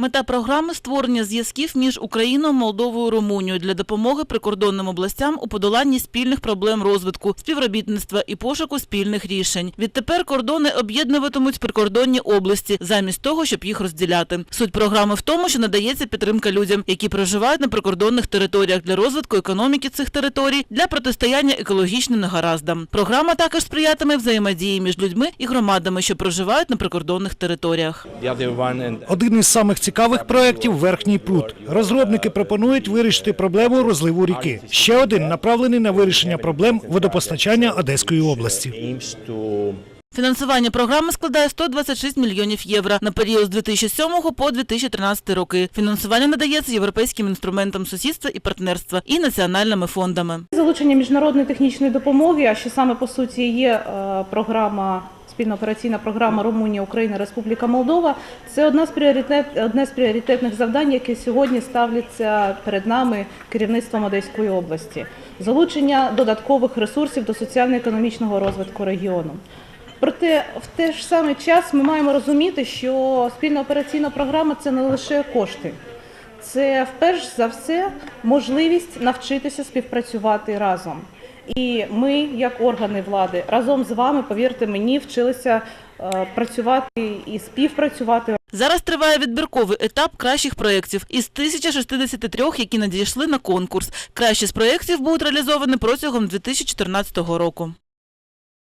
Мета програми створення зв'язків між Україною, Молдовою, Румунією для допомоги прикордонним областям у подоланні спільних проблем розвитку, співробітництва і пошуку спільних рішень. Відтепер кордони об'єднуватимуть прикордонні області замість того, щоб їх розділяти. Суть програми в тому, що надається підтримка людям, які проживають на прикордонних територіях для розвитку економіки цих територій, для протистояння екологічним негараздам. Програма також сприятиме взаємодії між людьми і громадами, що проживають на прикордонних територіях. Один із самих цікавих проєктів Верхній пруд. Розробники пропонують вирішити проблему розливу ріки. Ще один направлений на вирішення проблем водопостачання Одеської області. Фінансування програми складає 126 мільйонів євро на період з 2007 по 2013 роки. Фінансування надається європейським інструментам сусідства і партнерства і національними фондами. Залучення міжнародної технічної допомоги, а що саме по суті є е, програма. Спільна операційна програма Румунія, Україна, Республіка Молдова це одна з пріоритет, одне з пріоритетних завдань, які сьогодні ставляться перед нами керівництвом Одеської області. Залучення додаткових ресурсів до соціально-економічного розвитку регіону. Проте в той ж самий час ми маємо розуміти, що спільна операційна програма це не лише кошти. Це вперш за все можливість навчитися співпрацювати разом. І ми, як органи влади, разом з вами, повірте мені, вчилися е, працювати і співпрацювати Зараз триває відбірковий етап кращих проєктів із 1063, які надійшли на конкурс. Кращі з проєктів будуть реалізовані протягом 2014 року.